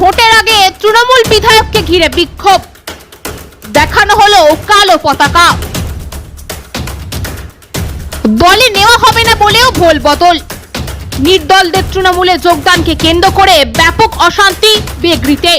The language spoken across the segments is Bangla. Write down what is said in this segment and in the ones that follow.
ভোটের আগে তৃণমূল বিধায়ককে ঘিরে বিক্ষোভ। দেখানো হলো কালো পতাকা। দলে নেওয়া হবে না বলেও ভোল বদল। নির্দলদের তৃণমূলে যোগদানকে কেন্দ্র করে ব্যাপক অশান্তি বেগড়িতে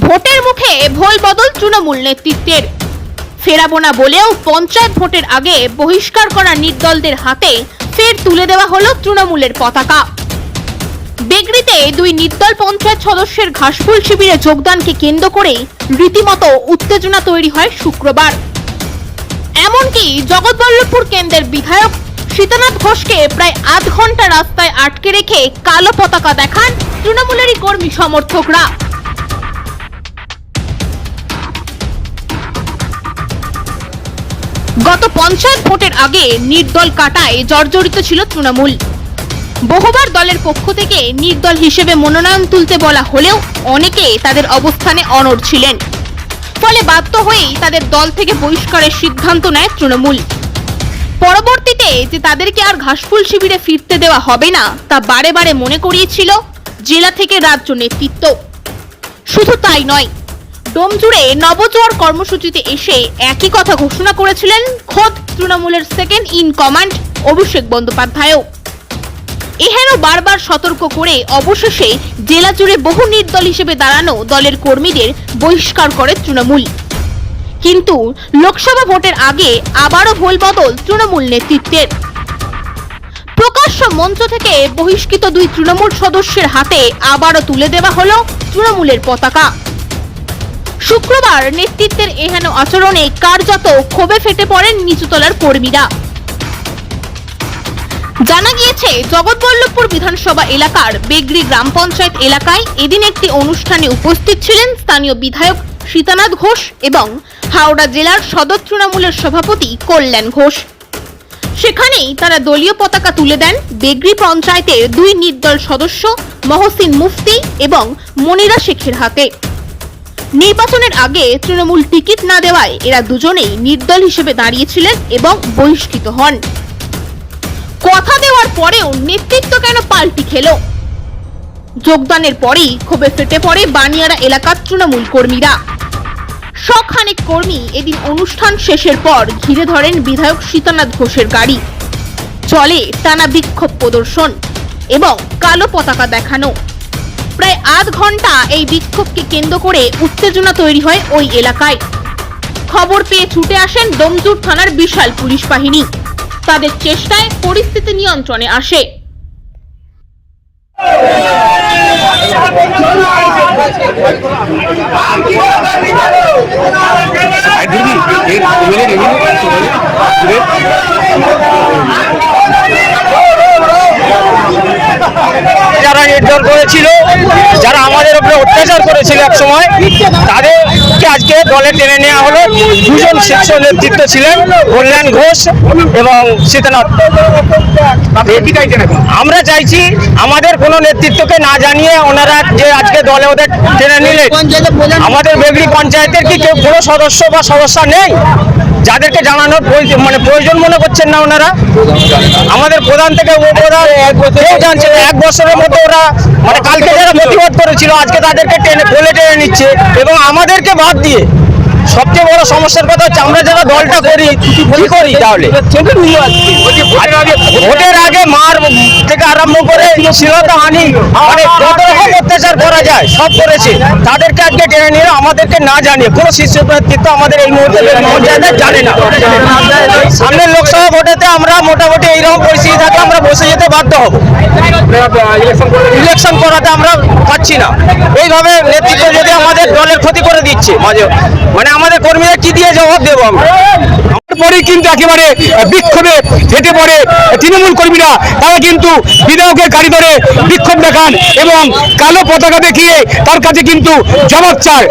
ভোটের মুখে ভোল বদল তৃণমূল নেতৃত্বের। ফেরাবো না বলেও পঞ্চায়েত ভোটের আগে বহিষ্কার করা নির্দলদের হাতে ফের তুলে দেওয়া হলো তৃণমূলের পতাকা। বেগড়িতে দুই নির্দল পঞ্চায়েত সদস্যের ঘাসফুল শিবিরে যোগদানকে কেন্দ্র করে রীতিমতো উত্তেজনা তৈরি হয় শুক্রবার। এমনকি জগৎবল্লভপুর কেন্দ্রের বিধায়ক সীতানাথ ঘোষকে প্রায় আধ ঘণ্টা রাস্তায় আটকে রেখে কালো পতাকা দেখান তৃণমূলেরই কর্মী সমর্থকরা। গত পঞ্চায়েত ভোটের আগে নির্দল কাটায় জর্জরিত ছিল তৃণমূল। বহুবার দলের পক্ষ থেকে নির্দল হিসেবে মনোনয়ন তুলতে বলা হলেও অনেকে তাদের অবস্থানে অনড় ছিলেন। ফলে বাধ্য হয়েই তাদের দল থেকে বহিষ্কারের সিদ্ধান্ত নেয় তৃণমূল। পরবর্তীতে যে তাদেরকে আর ঘাসফুল শিবিরে ফিরতে দেওয়া হবে না, তা বারে বারে মনে করিয়েছিল জেলা থেকে রাজ্য নেতৃত্ব। শুধু তাই নয় ডোমজুড়ে নবজোয়ার কর্মসূচিতে এসে একই কথা ঘোষণা করেছিলেন খোদ তৃণমূলের সেকেন্ড ইন কমান্ড অভিষেক বন্দ্যোপাধ্যায়ও। এহেন বারবার সতর্ক করে অবশেষে জেলা জুড়ে বহু নির্দল হিসেবে দাঁড়ানো দলের কর্মীদের বহিষ্কার করে তৃণমূল। কিন্তু লোকসভা ভোটের আগে আবারও ভোল বদল তৃণমূল নেতৃত্বের। প্রকাশ্য মঞ্চ থেকে বহিষ্কৃত দুই তৃণমূল সদস্যের হাতে আবারও তুলে দেওয়া হলো তৃণমূলের পতাকা। শুক্রবার নেতৃত্বের এহেন আচরণে কার্যত ক্ষোভে ফেটে পড়েন নিচুতলার কর্মীরা। জানা গিয়েছে, জগৎবল্লভপুর বিধানসভা এলাকার বেগরি গ্রাম পঞ্চায়েত এলাকায় এদিন একটি অনুষ্ঠানে উপস্থিত ছিলেন স্থানীয় বিধায়ক সীতানাথ ঘোষ এবং হাওড়া জেলার সদর তৃণমূলের সভাপতি কল্যাণ ঘোষ। সেখানেই তারা দলীয় পতাকা তুলে দেন বেগরি পঞ্চায়েতের দুই নির্দল সদস্য মহসিন মুফতি এবং মনিরা শেখের হাতে। নির্বাচনের আগে তৃণমূল টিকিট না দেওয়ায় এরা দুজনেই নির্দল হিসেবে দাঁড়িয়েছিলেন এবং বহিষ্কৃত হন। কথা দেওয়ার পরেও নেতৃত্ব কেন পাল্টি খেলো? যোগদানের পরেই ক্ষোভে ফেটে পড়ে বানিয়ারা এলাকার তৃণমূল কর্মীরা। শখানেক কর্মী এদিন অনুষ্ঠান শেষের পর ঘিরে ধরেন বিধায়ক সীতানাথ ঘোষের গাড়ি। চলে টানা বিক্ষোভ প্রদর্শন এবং কালো পতাকা দেখানো। প্রায় আধ ঘণ্টা এই বিক্ষোভকে কেন্দ্র করে উত্তেজনা তৈরি হয় ওই এলাকায়। খবর পেয়ে ছুটে আসেন ডোমজুর থানার বিশাল পুলিশ বাহিনী। তাদের চেষ্টায় পরিস্থিতি নিয়ন্ত্রণে আসে। যারা নির্দল করেছিল যারা আমাদের উপরে অত্যাচার করেছিল এক সময়, তাদেরকে আজকে দলে টেনে নেওয়া হলো। দুজন শীর্ষ নেতৃত্ব ছিলেন, কল্যাণ ঘোষ এবং সীতানাথ। আমরা চাইছি আমাদের কোনো নেতৃত্বকে না জানিয়ে ওনারা যে আজকে দলে ওদের টেনে নিলেন। আমাদের বেগড়ি পঞ্চায়েতের কি কেউ কোনো সদস্য বা সদস্যা নেই? যাদেরকে জানানোর মানে প্রয়োজন মনে করছেন না ওনারা? আমাদের প্রধান থেকে উপপ্রধান কেউ জানছে না এক বছরের মতো ওরা মানে কালকে যারা প্রতিবাদ করেছিল আজকে তাদেরকে টেনে বলে টেনে নিচ্ছে এবং আমাদেরকে বাদ দিয়ে সবচেয়ে বড় সমস্যার কথা হচ্ছে আমরা যারা দলটা করি, কি করি তাহলে? ভোটের আগে মার থেকে আরম্ভ করে শ্লীলতা হানি মানে কত রকম অত্যাচার করা যায়, সব করেছে। তাদেরকে আজকে টেনে নিয়ে আমাদেরকে না জানিয়ে, কোনো শীর্ষ নেতৃত্ব আমাদের এই মুহূর্তে জানে না। সামনের লোকসভা ভোটেতে আমরা মোটামুটি এইরকম পরিস্থিতি থাকলে আমরা বসে যেতে বাধ্য হব। ইলেকশন করাতে আমরা পাচ্ছি না। এইভাবে নেতৃত্ব যদি আমাদের দলের ক্ষতি করে দিচ্ছে, মাঝে মানে আমাদের কর্মীরা কি দিয়ে জবাব দেবো কিন্তু একেবারে বিক্ষোভে ফেটে পড়ে তৃণমূল কর্মীরা। তারা কিন্তু বিধায়কের গাড়ি ধরে বিক্ষোভ দেখান এবং কালো পতাকা দেখিয়ে তার কাছে কিন্তু জবাব চায়।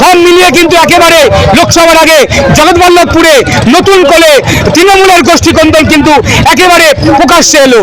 সব মিলিয়ে কিন্তু একেবারে লোকসভার আগে জগৎবল্লভপুরে নতুন করে তৃণমূলের গোষ্ঠী কন্দল কিন্তু একেবারে প্রকাশ্যে এলো।